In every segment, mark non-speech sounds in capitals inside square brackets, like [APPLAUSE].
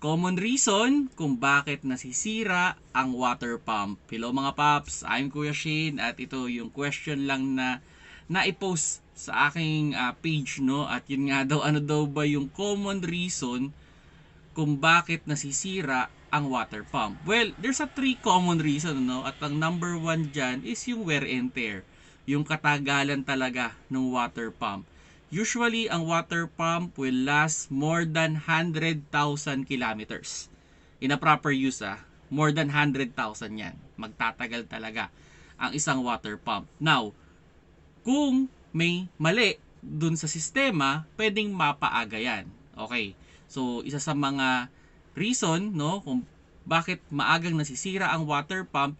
Common reason kung bakit nasisira ang water pump. Hello mga paps, I'm Kuya Shane at ito yung question lang na na-post sa aking uh, page no at yun nga daw ano daw ba yung common reason kung bakit nasisira ang water pump. Well, there's a three common reason no at ang number one dyan is yung wear and tear. Yung katagalan talaga ng water pump. Usually, ang water pump will last more than 100,000 kilometers. In a proper use, ah, more than 100,000 yan. Magtatagal talaga ang isang water pump. Now, kung may mali dun sa sistema, pwedeng mapaaga yan. Okay. So, isa sa mga reason, no, kung bakit maagang nasisira ang water pump,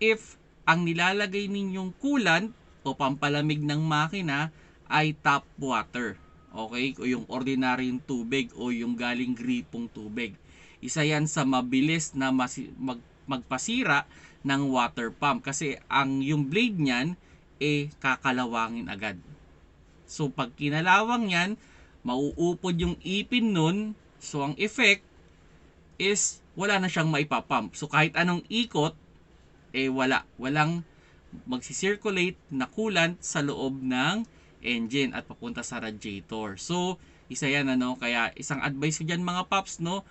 if ang nilalagay ninyong coolant o pampalamig ng makina ay tap water. Okay? O yung ordinaryong tubig o yung galing gripong tubig. Isa yan sa mabilis na masi- mag- magpasira ng water pump kasi ang yung blade niyan eh kakalawangin agad. So pag kinalawang yan, mauupod yung ipin nun. So ang effect is wala na siyang maipapump. So kahit anong ikot, eh wala. Walang magsisirculate na coolant sa loob ng engine at papunta sa radiator. So, isa yan ano, kaya isang advice ko dyan mga paps, no,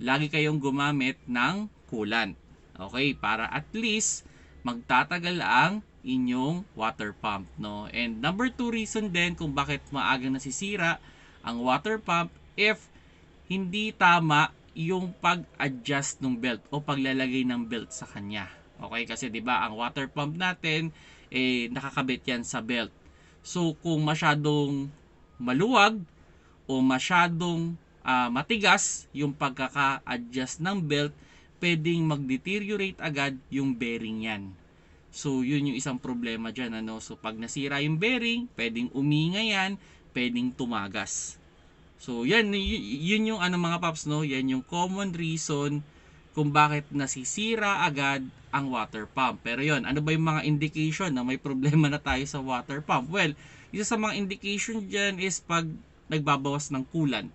lagi kayong gumamit ng coolant. Okay, para at least magtatagal ang inyong water pump, no. And number two reason din kung bakit maagang nasisira ang water pump if hindi tama yung pag-adjust ng belt o paglalagay ng belt sa kanya. Okay, kasi 'di ba ang water pump natin eh nakakabit yan sa belt. So kung masyadong maluwag o masyadong uh, matigas yung pagkaka-adjust ng belt, pwedeng mag-deteriorate agad yung bearing yan. So yun yung isang problema dyan. Ano? So pag nasira yung bearing, pwedeng uminga yan, pwedeng tumagas. So yan, yun yung ano mga paps, no? Yan yung common reason kung bakit nasisira agad ang water pump. Pero yon ano ba yung mga indication na may problema na tayo sa water pump? Well, isa sa mga indication dyan is pag nagbabawas ng coolant.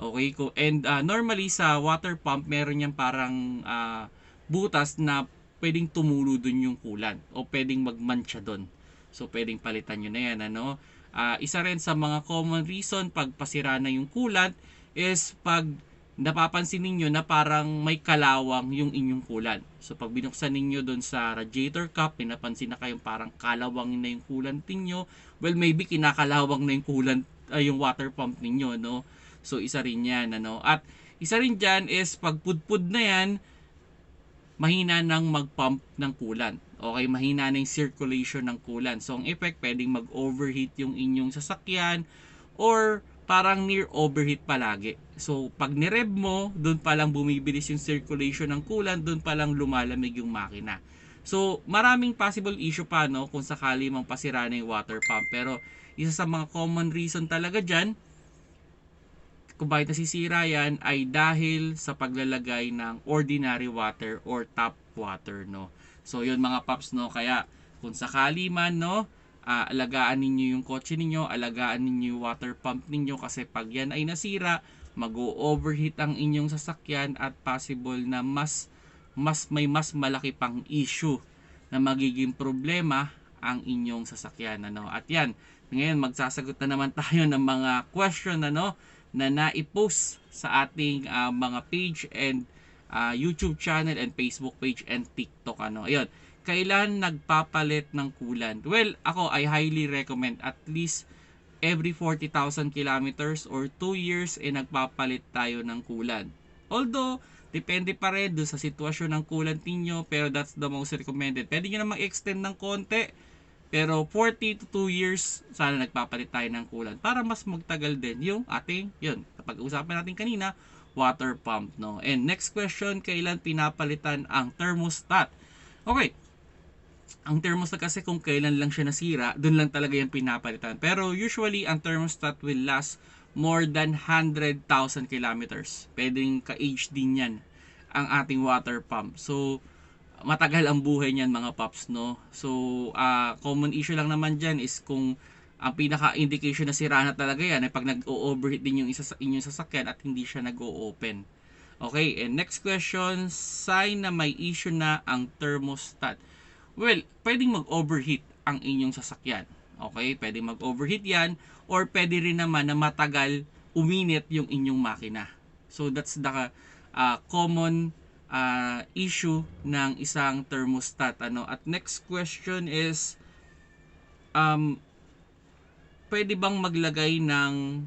Okay, ko and uh, normally sa water pump meron yan parang uh, butas na pwedeng tumulo dun yung coolant o pwedeng magmancha dun. So pwedeng palitan nyo na yan ano. Uh, isa rin sa mga common reason pag pasira na yung coolant is pag napapansin ninyo na parang may kalawang yung inyong coolant. So pag binuksan ninyo doon sa radiator cup, pinapansin na kayong parang kalawang na yung coolant ninyo. Well, maybe kinakalawang na yung coolant, uh, yung water pump ninyo, no? So isa rin yan, ano? At isa rin dyan is pag pudpud na yan, mahina nang mag-pump ng coolant. Okay, mahina na yung circulation ng coolant. So ang effect, pwedeng mag-overheat yung inyong sasakyan or parang near overheat palagi. So, pag nirev mo, doon pa lang bumibilis yung circulation ng coolant, doon pa lang lumalamig yung makina. So, maraming possible issue pa no kung sakali mang pasira na yung water pump. Pero, isa sa mga common reason talaga dyan, kung bakit nasisira yan, ay dahil sa paglalagay ng ordinary water or tap water, no. So, yun mga paps, no. Kaya, kung sakali man, no, uh, alagaan ninyo yung kotse ninyo, alagaan ninyo yung water pump ninyo kasi pag yan ay nasira, mag-overheat ang inyong sasakyan at possible na mas mas may mas malaki pang issue na magiging problema ang inyong sasakyan ano? At yan ngayon magsasagot na naman [LAUGHS] tayo ng mga question ano na na-post sa ating uh, mga page and uh, YouTube channel and Facebook page and TikTok ano? Ayun kailan nagpapalit ng coolant? Well, ako I highly recommend at least every 40,000 kilometers or 2 years eh nagpapalit tayo ng coolant. Although, depende pa rin doon sa sitwasyon ng coolant ninyo pero that's the most recommended. Pwede nyo na mag-extend ng konti pero 40 to 2 years sana nagpapalit tayo ng coolant para mas magtagal din yung ating, yun, pag-usapan natin kanina, water pump. No? And next question, kailan pinapalitan ang thermostat? Okay, ang thermostat kasi kung kailan lang siya nasira, dun lang talaga yung pinapalitan. Pero usually, ang thermostat will last more than 100,000 kilometers. Pwedeng ka-age din yan ang ating water pump. So, matagal ang buhay niyan mga pups, no? So, uh, common issue lang naman dyan is kung ang pinaka-indication na sira na talaga yan ay pag nag-overheat din yung isa sa inyong sasakyan at hindi siya nag-o-open. Okay, and next question, sign na may issue na ang thermostat. Well, pwedeng mag-overheat ang inyong sasakyan. Okay, pwedeng mag-overheat yan or pwede rin naman na matagal uminit yung inyong makina. So that's the uh, common uh, issue ng isang thermostat ano. At next question is um pwede bang maglagay ng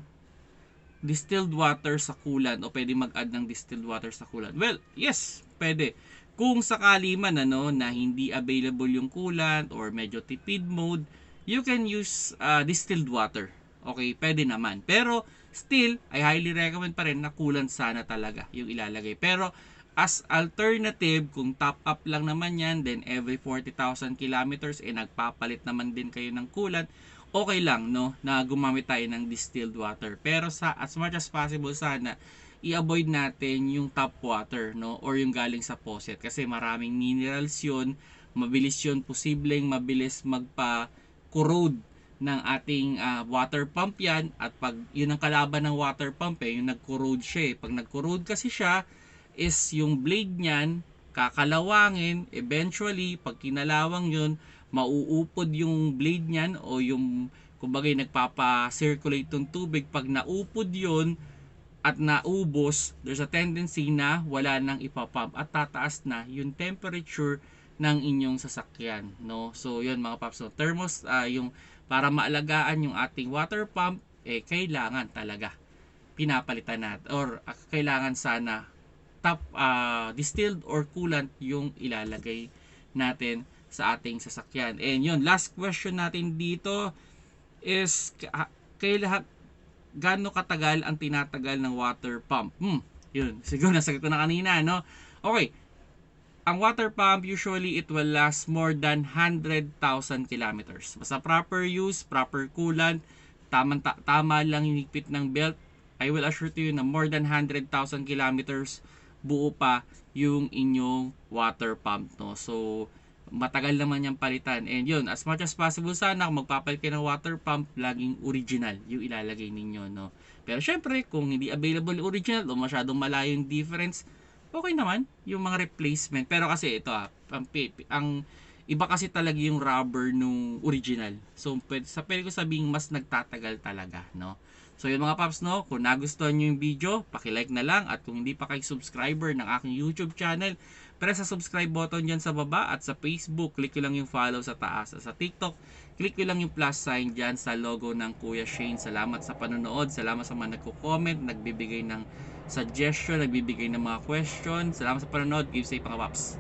distilled water sa coolant o pwede mag-add ng distilled water sa coolant? Well, yes, pwede. Kung sakali man ano na hindi available yung coolant or medyo tipid mode, you can use uh, distilled water. Okay, pwede naman. Pero still, I highly recommend pa rin na coolant sana talaga yung ilalagay. Pero as alternative, kung top up lang naman yan, then every 40,000 kilometers, eh nagpapalit naman din kayo ng coolant, okay lang, no, na gumamit tayo ng distilled water. Pero sa as much as possible sana, i-avoid natin yung tap water, no, or yung galing sa faucet. Kasi maraming minerals yun, mabilis yun, posibleng mabilis magpa-corrode ng ating uh, water pump yan at pag yun ang kalaban ng water pump eh, yung nag-corrode siya eh. Pag nag-corrode kasi siya, is yung blade niyan kakalawangin eventually pag kinalawang yun mauupod yung blade niyan o yung kumbaga nagpapa-circulate ng tubig pag naupod yun at naubos there's a tendency na wala nang ipapump at tataas na yung temperature ng inyong sasakyan no so yun mga paps so thermos uh, yung para maalagaan yung ating water pump eh kailangan talaga pinapalitan natin or uh, kailangan sana top uh, distilled or coolant yung ilalagay natin sa ating sasakyan. And yun, last question natin dito is kailan gaano katagal ang tinatagal ng water pump? Hmm, yun. [LAUGHS] Siguro nasagot ko na kanina, no? Okay. Ang water pump, usually it will last more than 100,000 kilometers. Basta proper use, proper coolant, tama, tama lang yung higpit ng belt, I will assure to you na more than 100,000 kilometers buo pa yung inyong water pump no so matagal naman yung palitan. And yun as much as possible sana kung magpapalit kayo ng water pump laging original yung ilalagay ninyo no? Pero syempre kung hindi available original o masyadong malayo yung difference okay naman yung mga replacement. Pero kasi ito ah, ang, ang iba kasi talaga yung rubber nung original. So sa pwede ko sabing mas nagtatagal talaga no? So yun mga paps no, kung nagustuhan nyo yung video, like na lang. At kung hindi pa kayo subscriber ng aking YouTube channel, press sa subscribe button dyan sa baba at sa Facebook, click lang yung follow sa taas. At sa TikTok, click lang yung plus sign dyan sa logo ng Kuya Shane. Salamat sa panonood, salamat sa mga nagko-comment, nagbibigay ng suggestion, nagbibigay ng mga question. Salamat sa panonood, give safe mga paps.